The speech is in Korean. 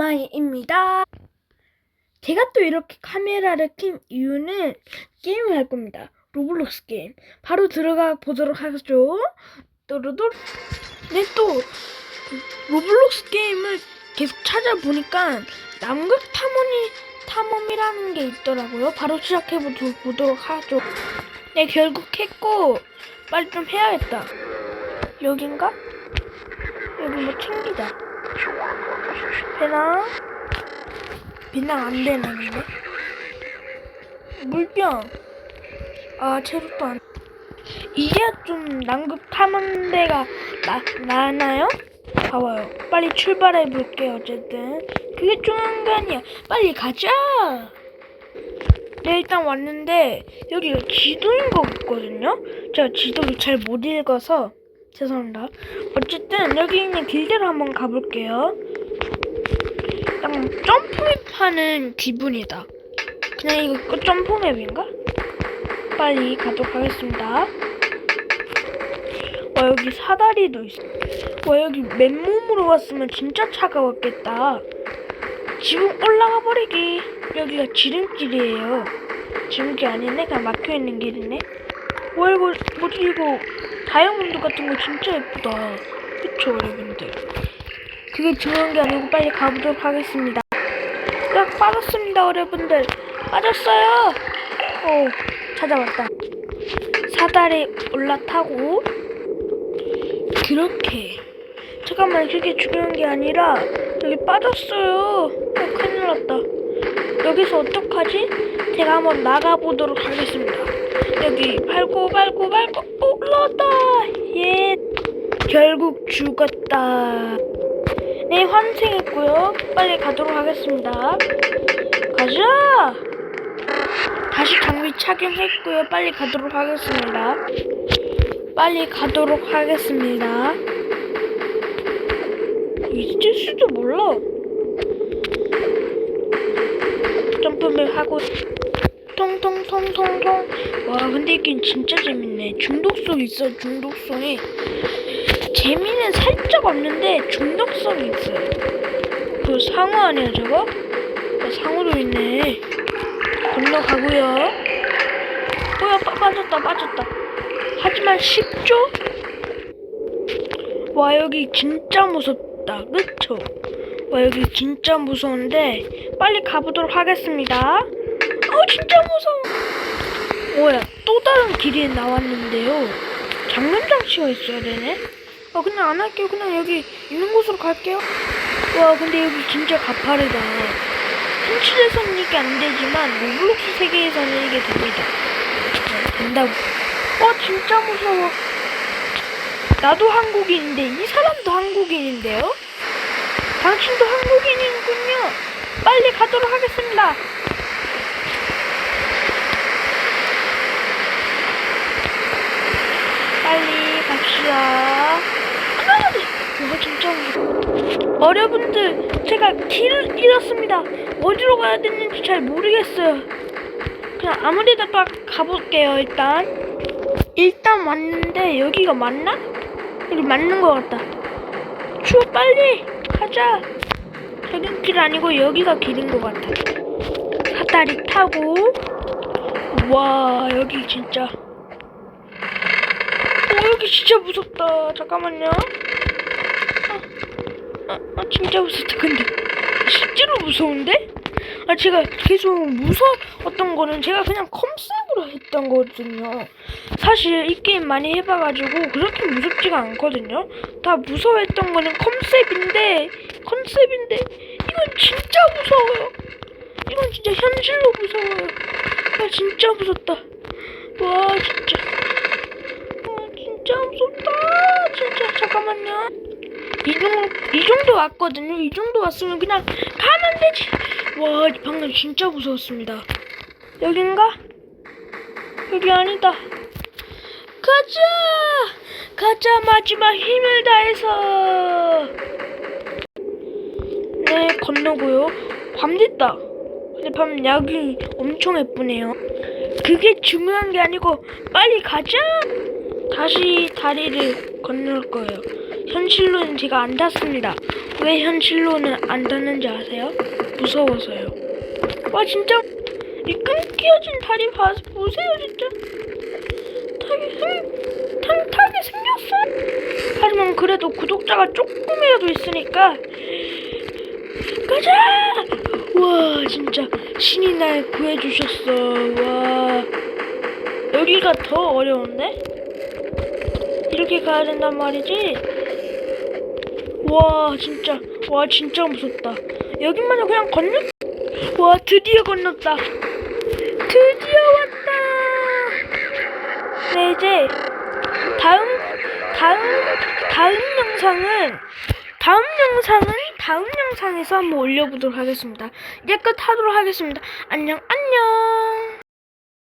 마이입니다. 제가 또 이렇게 카메라를 킨 이유는 게임을 할 겁니다. 로블록스 게임. 바로 들어가 보도록 하죠. 또르돌. 네, 또 로블록스 게임을 계속 찾아보니까 남극 탐험이 탐험이라는 게 있더라고요. 바로 시작해 보도록 하죠. 네, 결국 했고 빨리 좀 해야겠다. 여긴가? 여기 뭐 챙기자. 배낭? 배낭 안 되나는데? 물병. 아, 체력도 안. 이제야 좀 남극 탐험대가 나, 나나요? 봐봐요. 빨리 출발해 볼게요, 어쨌든. 그게 중요한 게 아니야. 빨리 가자! 네, 일단 왔는데, 여기가 지도인 것 같거든요? 제가 지도를 잘 못 읽어서, 죄송합니다. 어쨌든, 여기 있는 길대로 한번 가볼게요. 약간 점프하는 기분이다. 그냥 이거 그 점프맵인가? 빨리 가도록 하겠습니다. 와 여기 사다리도 있어. 와 여기 맨몸으로 왔으면 진짜 차가웠겠다. 지금 올라가 버리기. 여기가 지름길이에요. 지름길 아니네? 그냥 막혀 있는 길이네. 와 이거 뭐지 이거 다이아몬드 같은 거 진짜 예쁘다. 그쵸 여러분들. 그게 중요한 게 아니고 빨리 가보도록 하겠습니다. 딱 빠졌습니다, 여러분들. 빠졌어요. 오, 찾아왔다. 사다리 올라타고 그렇게. 잠깐만, 그게 중요한 게 아니라 여기 빠졌어요. 어, 큰일 났다. 여기서 어떡하지? 제가 한번 나가보도록 하겠습니다. 여기 밟고 밟고 밟고 오, 올라왔다. 예. 결국 죽었다. 네, 환생했고요. 빨리 가도록 하겠습니다. 가자! 다시 장비 착용했고요. 빨리 가도록 하겠습니다. 빨리 가도록 하겠습니다. 잊을수도 몰라. 점프를 하고 통통통통통 와 근데 이게 진짜 재밌네 중독성 있어 중독성이 재미는 살짝 없는데 중독성이 있어요. 그 상어 아니야 저거? 어, 상어도 있네. 건너가고요. 뭐야 빠, 빠졌다 빠졌다. 하지만 쉽죠? 와 여기 진짜 무섭다. 그쵸? 와 여기 진짜 무서운데 빨리 가보도록 하겠습니다. 어 진짜 무서워. 뭐야 또 다른 길이 나왔는데요. 장난장치가 있어야 되네. 아 그냥 안 할게요. 그냥 여기 있는 곳으로 갈게요. 와 근데 여기 진짜 가파르다. 현실에서는 이게 안 되지만 로블록스 세계에서는 이게 됩니다. 네, 된다고. 와 진짜 무서워. 나도 한국인인데 이 사람도 한국인인데요? 당신도 한국인이군요. 빨리 가도록 하겠습니다. 빨리 갑시다. 이거 진짜 어려분들, 제가 길을 잃었습니다. 어디로 가야 되는지 잘 모르겠어요. 그냥 아무데나 딱 가볼게요, 일단. 일단 왔는데, 여기가 맞나? 여기 맞는 것 같다. 추워, 빨리! 가자! 저긴 길 아니고 여기가 길인 것 같아. 사다리 타고, 와, 여기 진짜. 오, 여기 진짜 무섭다. 잠깐만요. 아, 아, 진짜 무섭다. 근데 실제로 무서운데? 아, 제가 계속 무서웠던 거는 제가 그냥 컨셉으로 했던 거거든요. 사실 이 게임 많이 해봐가지고 그렇게 무섭지가 않거든요. 다 무서워했던 거는 컨셉인데, 컨셉인데, 이건 진짜 무서워요. 이건 진짜 현실로 무서워요. 아, 진짜 무섭다. 와, 진짜. 이 정도, 이 정도 왔거든요. 이 정도 왔으면 그냥 가면 되지. 와, 방금 진짜 무서웠습니다. 여긴가? 여기 아니다. 가자! 가자, 마지막 힘을 다해서! 네, 건너고요. 밤 됐다. 근데 밤 야경이 엄청 예쁘네요. 그게 중요한 게 아니고, 빨리 가자! 다시 다리를 건널 거예요. 현실로는 제가 안 닿습니다. 왜 현실로는 안 닿는지 아세요? 무서워서요. 와 진짜 이 끊겨진 다리 봐 보세요 진짜. 타기 생 탄, 타기 생겼어. 하지만 그래도 구독자가 조금이라도 있으니까 가자. 와 진짜 신이 날 구해주셨어. 와 여기가 더 어려운데? 이렇게 가야 된단 말이지. 와 진짜. 와 진짜 무섭다. 여기만은 그냥 건너? 와 드디어 건넜다. 드디어 왔다. 네 이제 다음 다음 다음 영상은 다음 영상은 다음 영상에서 한번 올려보도록 하겠습니다. 이제 끝 하도록 하겠습니다. 안녕 안녕